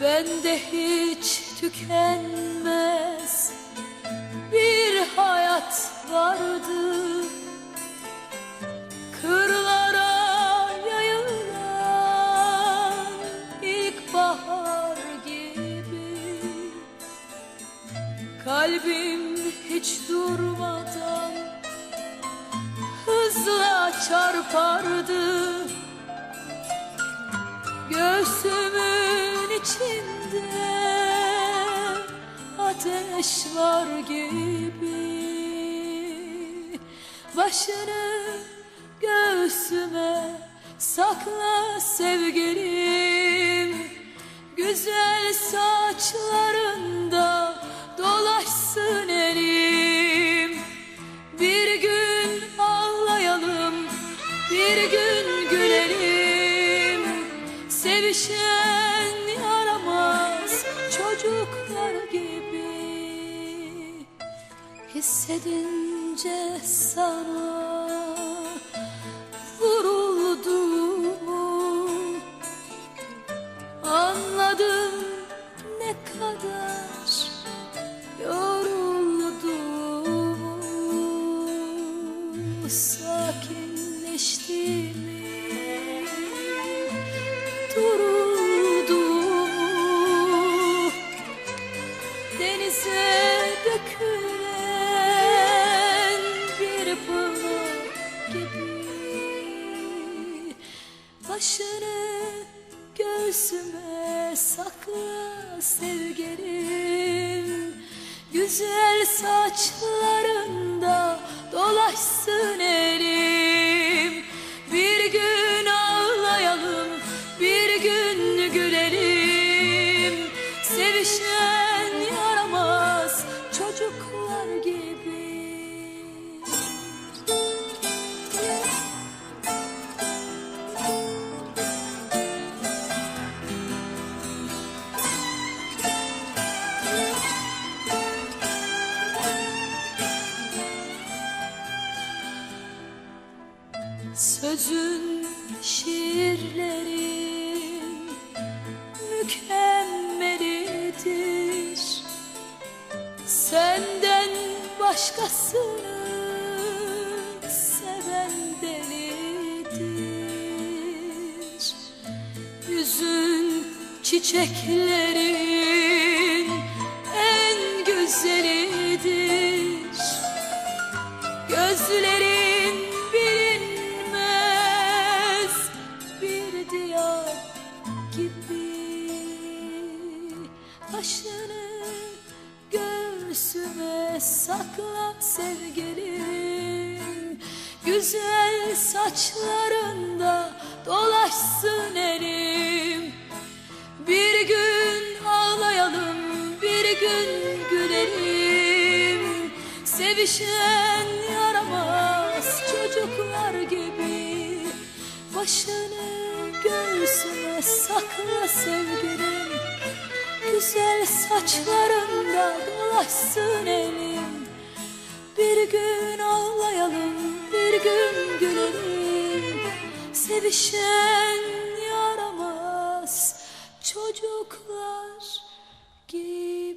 Bende hiç tükenmez bir hayat vardı Kalbim hiç durmadan hızla çarpardı. Göğsümün içinde ateş var gibi. Başını göğsüme sakla sevgilim. Güzel saçlarında bir gün gülelim. Sevişen yaramaz çocuklar gibi. Hissedince sana vurulduğumu Anladım ne kadar yorulduğumu durulduğumu Denize dökülen bir pınar gibi Başını göğsüme sakla sevgilim. Güzel saçlarında dolaşsın Sözün, şiirlerin mükemmelidir. Senden başkasını seven delidir. Yüzün çiçeklerin en güzelidir. Gözlerin sakla sevgilim Güzel saçlarında dolaşsın elim. Bir gün ağlayalım, bir gün gülelim. Sevişen yaramaz çocuklar gibi. Başını göğsüme sakla sevgilim. Güzel saçlarında dolaşsın elim bir gün ağlayalım, bir gün gülelim. Sevişen yaramaz çocuklar gibi.